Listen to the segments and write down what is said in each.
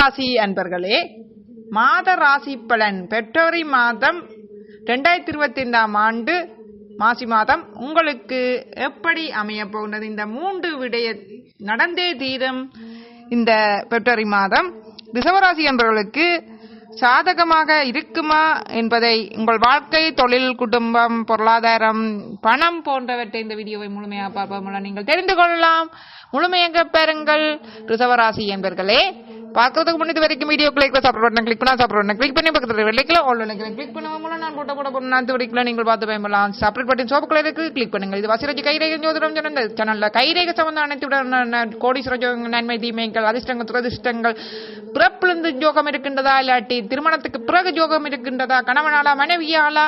ராசி அன்பர்களே மாத ராசி பலன் பிப்ரவரி மாதம் ரெண்டாயிரத்தி இருபத்தி ஐந்தாம் ஆண்டு மாசி மாதம் உங்களுக்கு எப்படி அமைய போகிறது இந்த மூன்று விடைய நடந்தே தீரும் இந்த பெப்ரவரி மாதம். ரிசவராசி என்பவர்களுக்கு சாதகமாக இருக்குமா என்பதை உங்கள் வாழ்க்கை தொழில் குடும்பம் பொருளாதாரம் பணம் போன்றவற்றை இந்த வீடியோவை முழுமையாக பார்ப்போம் மூலம் நீங்கள் தெரிந்து கொள்ளலாம். முழுமையாக பெறுங்கள் ரிசவராசி என்பர்களே பார்க்கறதுக்கு முன்னாடி வரைக்கும் வீடியோ கிளிக் சாப்பிட பட்டன் கிளிக் பண்ணா சாப்பிட கிளிக் பண்ணி பக்கத்தில் வெள்ளைக்கலாம் ஆல் வெள்ளைக்கல கிளிக் பண்ணுவோம் மூலம் நான் போட்ட போட போட நான் வரைக்கும் நீங்கள் பார்த்து பயன்படலாம். சப்ரேட் பட்டன் சோப்பு கலருக்கு கிளிக் பண்ணுங்கள். இது வசிரஜி கைரேக ஜோதிடம் சொன்ன இந்த சேனல்ல கைரேகை சம்பந்தம் அனைத்துடன் கோடீஸ்வர ஜோகங்கள் நன்மை தீமைகள் அதிர்ஷ்டங்கள் துரதிர்ஷ்டங்கள் பிறப்பிலிருந்து ஜோகம் இருக்கின்றதா? இல்லாட்டி திருமணத்துக்கு பிறகு ஜோகம் இருக்கின்றதா? கணவனாலா மனைவியாலா?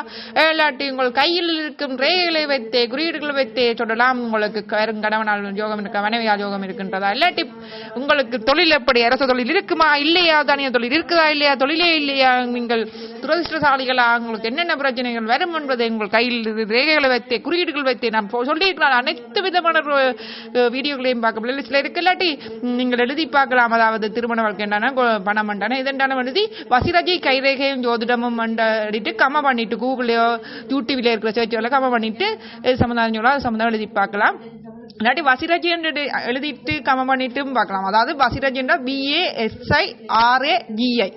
இல்லாட்டி உங்கள் கையில் இருக்கும் ரேகளை வைத்தே குறியீடுகளை வைத்தே சொல்லலாம் உங்களுக்கு கரும் கணவனால் ஜோகம் இருக்க மனைவியால் ஜோகம் இருக்கின்றதா? இல்லாட்டி உங்களுக்கு தொழில் எப்படி அரசு தொழில் இருக்குமா? இல்லையா? தானிய தொழில் இருக்குதா? இல்லையா? தொழிலே இல்லையா? நீங்கள் துரதிருஷ்டசாலிகளா? உங்களுக்கு என்னென்ன பிரச்சனைகள் வரும் என்பதை உங்கள் கையில் இரு- ரேகைகளை வைத்தே குறியீடுகள் வைத்து நான் போ- சொல்லியிருக்கலாம் அனைத்து விதமான வீடியோகளையும் பார்க்க பிளேலிஸ்ட்ல இருக்கு இல்லாட்டி நீங்கள் எழுதி பார்க்கலாம். அதாவது திருமண வாழ்க்கை என்னன்னா பணம் பண்ணானே இதென்றான எழுதி வசிரஜி கைரேகையும் ஜோதிடமும் அடிட்டு கம்ம பண்ணிட்டு கூகுளையோ யூடியூப்ல இருக்கிற சர்ச் கம்ம பண்ணிட்டு இது சம்மந்தம் சொல்லலாம் அது சம்மந்தம் எழுதி பார்க்கலாம். இல்லாட்டி வசிரஜின்னு எழுதிட்டு கம பண்ணிட்டும் பார்க்கலாம். அதாவது வாசிரஜுன்ற பிஏஎஸ்ஐ ஆர்ஏ பிஏ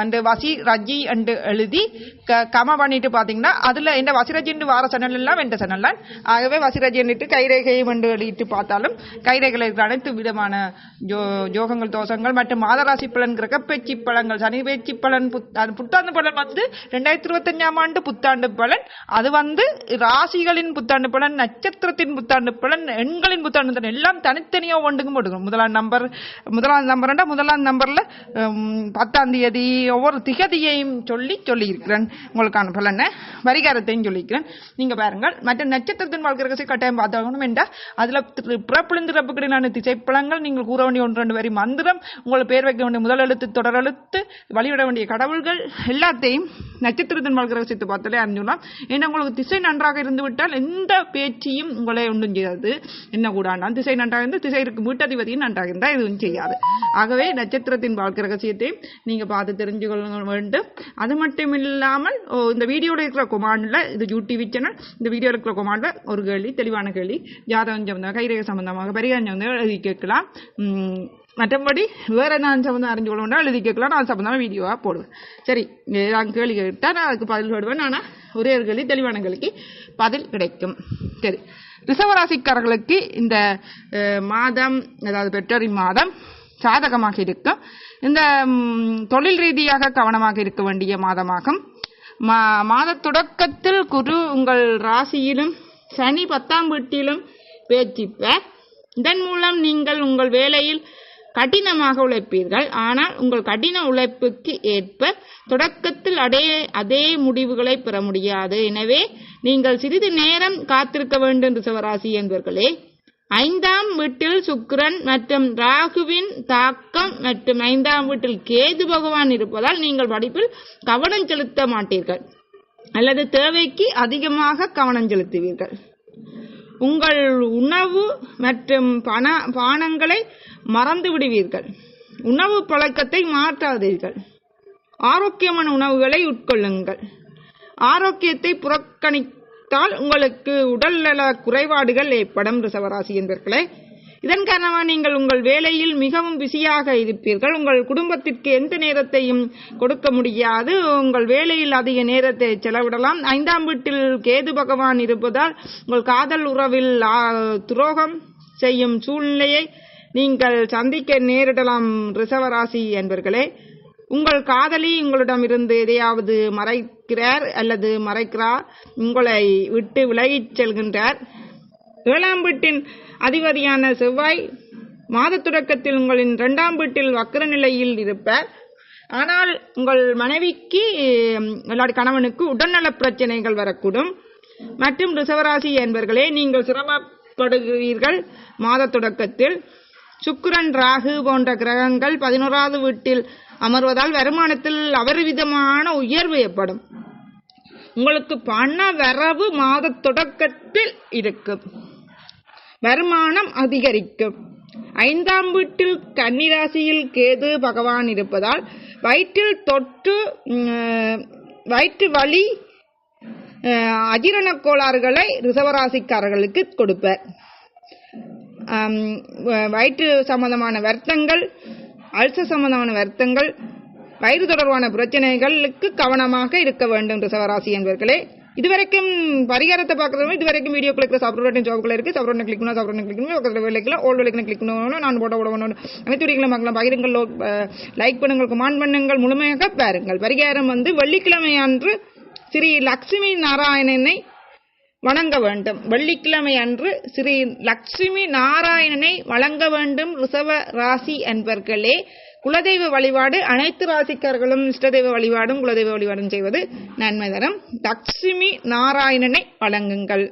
அந்த வசி ரஜி என்று எழுதி க கம பண்ணிட்டு பார்த்தீங்கன்னா அதில் இந்த வசிரஜின்னு வார சனல் எல்லாம் வெண்ட சேனல் தான். ஆகவே வசிரஜின்னுட்டு கைரேகையும் என்று எழுதிட்டு பார்த்தாலும் கைரேகையில் இருக்கிற அனைத்து விதமான ஜோ ஜோகங்கள் தோஷங்கள் மற்றும் மாதராசி பலன் கிரகப்பேச்சி பழங்கள் சனி பேச்சு பலன் புத் அது புத்தாண்டு பலன் வந்து ரெண்டாயிரத்தி இருபத்தஞ்சாம் ஆண்டு புத்தாண்டு பலன். அது வந்து ராசிகளின் புத்தாண்டு பலன் நட்சத்திரத்தின் புத்தாண்டு பலன் எண்களின் புத்தாண்டு பலன் எல்லாம் தனித்தனியாக ஒன்றுக்கும் போட்டுக்கணும் முதலாம் நம்பர் முதலாம் நம்பர்ன்றா முதலாம் நம்பரில் பத்தாம் தேதி ஒவ்வொரு திகதியையும் சொல்லி சொல்லியிருக்கிறேன். உங்களுக்கான பலனை வரிகாரத்தையும் சொல்லியிருக்கிறேன். நீங்கள் பாருங்கள் மற்ற நட்சத்திரத்தின் வாழ்க்கை ரகசிய கட்டாயம் பார்த்தாகணும் என்றால் அதில் திரு- பிறப்பிலிருந்து திசைப்பழங்கள் நீங்கள் கூற வேண்டிய ஒன்று ரெண்டு வரி மந்திரம் உங்களை பேர் வைக்க வேண்டிய முதல் எழுத்து தொடர் எழுத்து வழிவிட வேண்டிய கடவுள்கள் எல்லாத்தையும் நட்சத்திரத்தின் வாழ்க்கை ரகசியத்தை பார்த்தாலே அறிஞ்சுலாம் ஏன்னா உங்களுக்கு திசை நன்றாக இருந்து விட்டால் எந்த பேச்சையும் உங்களை ஒன்றும் செய்யாது. என்ன கூடாண்டாம் திசை நன்றாக இருந்து திசை இருக்கும். வீட்டதிபதியும் நன்றாக இருந்தால் எதுவும் செய்யாது. ஆகவே நட்சத்திரத்தின் வாழ்க்கை ரகசியத்தையும் நீங்கள் பார்த்து தெரிஞ்சு கொள்ள வேண்டும். அது மட்டும் இல்லாமல் ஓ, இந்த வீடியோவில் இருக்கிற கொமாண்டில் இது யூடிவி சேனல் இந்த வீடியோவில் இருக்கிற கொமாண்டில் ஒரு கேள்வி தெளிவான கேள்வி. ஜாதகம் சம்பந்தமாக கைரேக சம்பந்தமாக பரிகாரம் சம்பந்தமாக எழுதி கேட்கலாம். மற்றபடி வேற நான் சம்பந்தம் அறிஞ்சு கொள்ளணும்னா எழுதி கேட்கலாம் நான் சம்பந்தமாக வீடியோவாக போடுவேன். சரி நான் கேள்வி கேட்டால் நான் அதுக்கு பதில் போடுவேன் ஆனால் ஒரே ஒரு கேள்வி தெளிவான கேள்விக்கு பதில் கிடைக்கும். சரி ரிசவராசிக்காரர்களுக்கு இந்த மாதம் அதாவது பெற்றோரி மாதம் சாதகமாக இருக்கும் இந்த தொழில் ரீதியாக கவனமாக இருக்க வேண்டிய மாதமாகும். மா மாத தொடக்கத்தில் குரு உங்கள் ராசியிலும் சனி பத்தாம் வீட்டிலும் பேச்சிப்பார் இதன் மூலம் நீங்கள் உங்கள் வேலையில் கடினமாக உழைப்பீர்கள். ஆனால் உங்கள் கடின உழைப்புக்கு ஏற்ப தொடக்கத்தில் அதே அதே முடிவுகளை பெற முடியாது. எனவே நீங்கள் சிறிது நேரம் காத்திருக்க வேண்டும் ரிசவராசி என்பவர்களே ஐந்தாம் வீட்டில் சுக்கிரன் மற்றும் ராகுவின் தாக்கம் மற்றும் ஐந்தாம் வீட்டில் கேது பகவான் இருப்பதால் நீங்கள் படிப்பில் கவனம் செலுத்த மாட்டீர்கள். அல்லது தேவைக்கு அதிகமாக கவனம் செலுத்துவீர்கள். உங்கள் உணவு மற்றும் பண பானங்களை மறந்து விடுவீர்கள். உணவு பழக்கத்தை மாற்றாதீர்கள். ஆரோக்கியமான உணவுகளை உட்கொள்ளுங்கள். ஆரோக்கியத்தை புறக்கணி தால் உங்களுக்கு உடல்நல குறைபாடுகள் ஏற்படும் ரிசவராசி என்பர்களே. இதன் காரணமாக நீங்கள் உங்கள் வேலையில் மிகவும் பிஸியாக இருப்பீர்கள். உங்கள் குடும்பத்திற்கு எந்த நேரத்தையும் கொடுக்க முடியாது. உங்கள் வேலையில் அதிக நேரத்தை செலவிடலாம். ஐந்தாம் வீட்டில் கேது பகவான் இருப்பதால் உங்கள் காதல் உறவில் துரோகம் செய்யும் சூழ்நிலையை நீங்கள் சந்திக்க நேரிடலாம் ரிசவராசி என்பர்களே. உங்கள் காதலி உங்களிடமிருந்து எதையாவது மறைக்கிறார் அல்லது மறைக்கிறார் உங்களை விட்டு விலகிச் செல்கின்றார். ஏழாம் வீட்டின் அதிபதியான செவ்வாய் மாத தொடக்கத்தில் உங்களின் இரண்டாம் வீட்டில் வக்கர நிலையில் இருப்பார். ஆனால் உங்கள் மனைவிக்கு உங்களோட கணவனுக்கு உடல்நல பிரச்சனைகள் வரக்கூடும். மற்றும் ரிசவராசி என்பர்களே நீங்கள் சிரமப்படுகிறீர்கள் மாத தொடக்கத்தில். சுக்கிரன் ராகு போன்ற கிரகங்கள் பதினோராவது வீட்டில் அமர்வதால் வருமானத்தில் அபரிவிதமான உயர்வு ஏற்படும். உங்களுக்கு பண வரவு மாத தொடக்கத்தில் இருக்கும். வருமானம் அதிகரிக்கும். ஐந்தாம் வீட்டில் கன்னிராசியில் கேது பகவான் இருப்பதால் வயிற்றில் தொட்டு வயிற்று வலி அஹ், அஜீரண கோளாறுகளை ரிசவராசிக்காரர்களுக்கு கொடுப்பர். வ- வயிற்று சம்பந்தமான வருத்தங்கள் அல்சர் சம்பந்தமான வருத்தங்கள் வயிறு தொடர்பான பிரச்சனைகளுக்கு கவனமாக இருக்க வேண்டும் ரிசவராசி என்பவர்களே இதுவரைக்கும் பரிகாரத்தை பார்க்கறவங்க இதுவரைக்கும் வீடியோ கிளிக் சப்ரோட்டன் ஜாப்ல இருக்கு. சப்ரோட்டன் கிளிக் பண்ணா சப்ரோட்டன் கிளிக் பண்ணி பக்கத்தில் வேலைக்கில் ஓல்டு விலைக்கு கிளிக் பண்ணணும் நான் போட்ட போட பண்ணணும் அனைத்து வீடியோக்களை பார்க்கலாம். பகிருங்கள் லைக் பண்ணுங்கள் கமெண்ட் பண்ணுங்கள் முழுமையாக பாருங்கள். பரிகாரம் வந்து வெள்ளிக்கிழமை அன்று ஸ்ரீ லக்ஷ்மி நாராயணனை வணங்க வேண்டும். வெள்ளிக்கிழமை அன்று ஸ்ரீ லட்சுமி நாராயணனை வழங்க வேண்டும் ரிசவ ராசி என்பர்களே. குலதெய்வ வழிபாடு அனைத்து ராசிக்காரர்களும் இஷ்டதெய்வ வழிபாடும் குலதெய்வ வழிபாடும் செய்வது நன்மை தரும். லட்சுமி நாராயணனை வழங்குங்கள்.